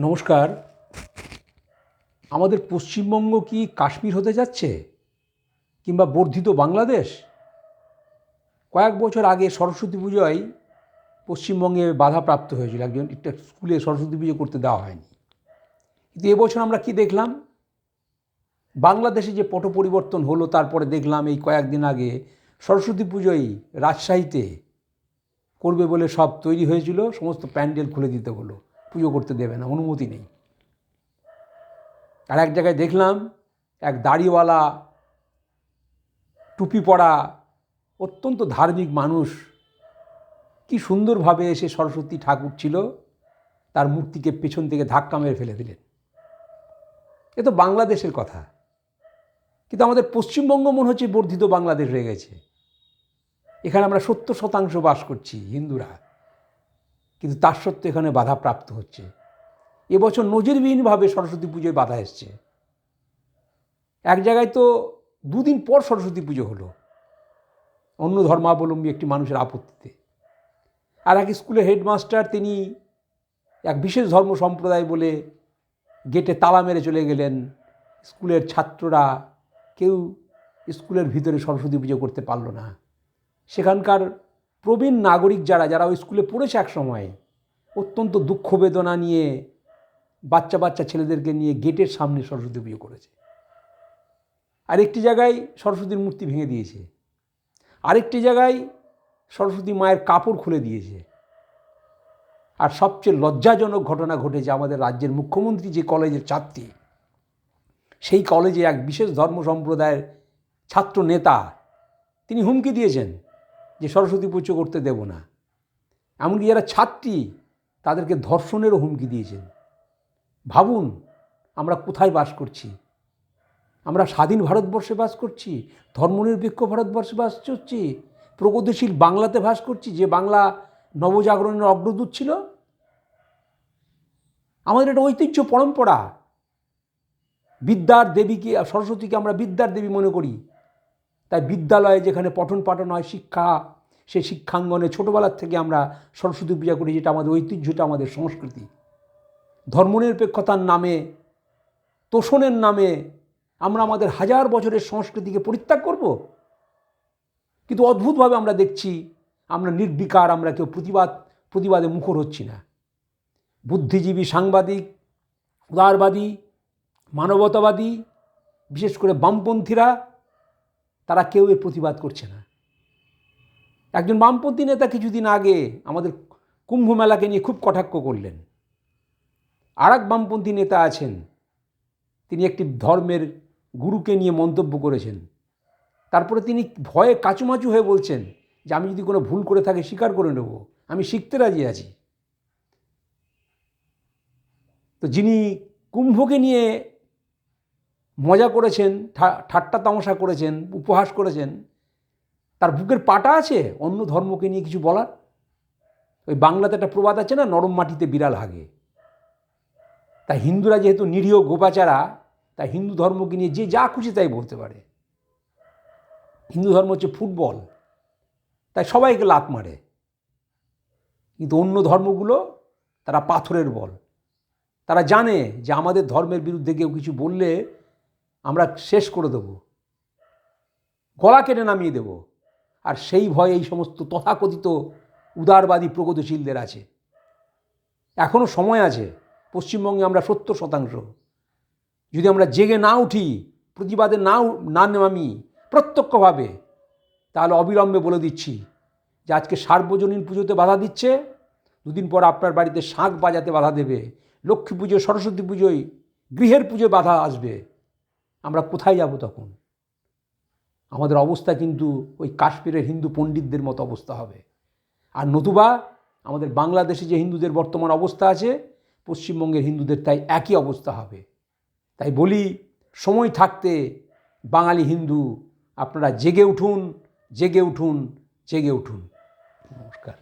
নমস্কার। আমাদের পশ্চিমবঙ্গ কি কাশ্মীর হতে যাচ্ছে? কিংবা বর্ধিত বাংলাদেশ? কয়েক বছর আগে সরস্বতী পুজোয় পশ্চিমবঙ্গে বাধাপ্রাপ্ত হয়েছিল। একজন একটা স্কুলে সরস্বতী পুজো করতে দেওয়া হয়নি। কিন্তু এবছর আমরা কি দেখলাম? বাংলাদেশে যে পট পরিবর্তন হলো, তারপরে দেখলাম এই কয়েকদিন আগে সরস্বতী পুজোয় রাজশাহীতে করবে বলে সব তৈরি হয়েছিল। সমস্ত প্যান্ডেল খুলে দিতে হলো। পুজো করতে দেবে না, অনুমতি নেই। আর এক জায়গায় দেখলাম এক দাড়িওয়ালা টুপি পরা অত্যন্ত ধার্মিক মানুষ, কি সুন্দরভাবে এসে সরস্বতী ঠাকুর ছিল, তার মূর্তিকে পেছন থেকে ধাক্কা মেরে ফেলে দিলেন। এ তো বাংলাদেশের কথা। কিন্তু আমাদের পশ্চিমবঙ্গ মনে হচ্ছে বর্ধিত বাংলাদেশ হয়ে গেছে। এখানে আমরা সত্তর শতাংশ বাস করছি, হিন্দুরা। কিন্তু তার সত্ত্বেও এখানে বাধা প্রাপ্ত হচ্ছে। এবছর নজিরবিহীনভাবে সরস্বতী পুজোয় বাধা এসছে। এক জায়গায় তো দুদিন পর সরস্বতী পুজো হলো, অন্য ধর্মাবলম্বী একটি মানুষের আপত্তিতে। আর এক স্কুলের হেডমাস্টার তিনি এক বিশেষ ধর্ম সম্প্রদায় বলে গেটে তালা মেরে চলে গেলেন। স্কুলের ছাত্ররা কেউ স্কুলের ভিতরে সরস্বতী পুজো করতে পারল না। সেখানকার প্রবীণ নাগরিক যারা যারা ওই স্কুলে পড়েছে এক সময়, অত্যন্ত দুঃখ বেদনা নিয়ে বাচ্চা বাচ্চা ছেলেদেরকে নিয়ে গেটের সামনে সরস্বতী পুজো করেছে। আরেকটি জায়গায় সরস্বতীর মূর্তি ভেঙে দিয়েছে। আরেকটি জায়গায় সরস্বতী মায়ের কাপড় খুলে দিয়েছে। আর সবচেয়ে লজ্জাজনক ঘটনা ঘটেছে আমাদের রাজ্যের মুখ্যমন্ত্রী যে কলেজের ছাত্রী, সেই কলেজে এক বিশেষ ধর্ম সম্প্রদায়ের ছাত্র নেতা, তিনি হুমকি দিয়েছেন। যে সরস্বতী পুজো করতে দেব না। এমনকি যারা ছাত্রী, তাদেরকে ধর্ষণেরও হুমকি দিয়েছেন। ভাবুন, আমরা কোথায় বাস করছি? আমরা স্বাধীন ভারতবর্ষে বাস করছি? ধর্মনিরপেক্ষ ভারতবর্ষে বাস করছি? প্রগতিশীল বাংলাতে বাস করছি? যে বাংলা নবজাগরণের অগ্রদূত ছিল? আমাদের একটা ঐতিহ্য পরম্পরা। বিদ্যার দেবীকে, সরস্বতীকে আমরা বিদ্যার দেবী মনে করি। তাই বিদ্যালয়ে যেখানে পঠন পাঠন হয়, শিক্ষা, সেই শিক্ষাঙ্গনে ছোটোবেলার থেকে আমরা সরস্বতী পূজা করি, যেটা আমাদের ঐতিহ্যটা আমাদের সংস্কৃতি। ধর্মনিরপেক্ষতার নামে, তোষণের নামে আমরা আমাদের হাজার বছরের সংস্কৃতিকে পরিত্যাগ করব। কিন্তু অদ্ভুতভাবে আমরা দেখছি, আমরা নির্বিকার, আমরা কেউ প্রতিবাদ, প্রতিবাদে মুখর হচ্ছি না। বুদ্ধিজীবী, সাংবাদিক, উদারবাদী, মানবতাবাদী, বিশেষ করে বামপন্থীরা তারা কেউ এর প্রতিবাদ করছে না। একজন বামপন্থী নেতা কিছুদিন আগে আমাদের কুম্ভ মেলাকে নিয়ে খুব কটাক্ষ করলেন। আর এক বামপন্থী নেতা আছেন, তিনি একটি ধর্মের গুরুকে নিয়ে মন্তব্য করেছেন। তারপরে তিনি ভয়ে কাচুমাচু হয়ে বলছেন যে, আমি যদি কোনো ভুল করে থাকি স্বীকার করে নেব, আমি শিখতে রাজি আছি। তো যিনি কুম্ভকে নিয়ে মজা করেছেন ঠাট্টা তামাশা করেছেন, উপহাস করেছেন। তার বুকের পাটা আছে, অন্য ধর্মকে নিয়ে কিছু বলার? ওই বাংলাতে একটা প্রবাদ আছে না, নরম মাটিতে বিড়াল হাগে। তাই হিন্দুরা যেহেতু নিরীহ গোপাচারা তাই হিন্দু ধর্মকে নিয়ে যে যা খুশি তাই বলতে পারে। হিন্দু ধর্ম হচ্ছে ফুটবল, তাই সবাইকে লাত মারে। কিন্তু অন্য ধর্মগুলো, তারা পাথরের বল। তারা জানে যে আমাদের ধর্মের বিরুদ্ধে কেউ কিছু বললে আমরা শেষ করে দেব। গলা কেটে নামিয়ে দেব। আর সেই ভয়ে এই সমস্ত তথাকথিত উদারবাদী প্রগতিশীলদের আছে। এখনও সময় আছে, পশ্চিমবঙ্গে আমরা সত্তর শতাংশ। যদি আমরা জেগে না উঠি, প্রতিবাদে না না নামি, প্রত্যক্ষভাবে, তাহলে অবিলম্বে বলে দিচ্ছি যে আজকে সার্বজনীন পুজোতে বাধা দিচ্ছে। দুদিন পর আপনার বাড়িতে শাঁখ বাজাতে বাধা দেবে। লক্ষ্মী পুজো সরস্বতী পুজোয়, গৃহের পুজোয় বাধা আসবে। আমরা কোথায় যাব তখন? আমাদের অবস্থা কিন্তু ওই কাশ্মীরের হিন্দু পণ্ডিতদের মতো অবস্থা হবে। আর নতুবা আমাদের বাংলাদেশে যে হিন্দুদের বর্তমান অবস্থা আছে, পশ্চিমবঙ্গের হিন্দুদের তাই একই অবস্থা হবে। তাই বলি, সময় থাকতে বাঙালি হিন্দু, আপনারা জেগে উঠুন জেগে উঠুন জেগে উঠুন। নমস্কার।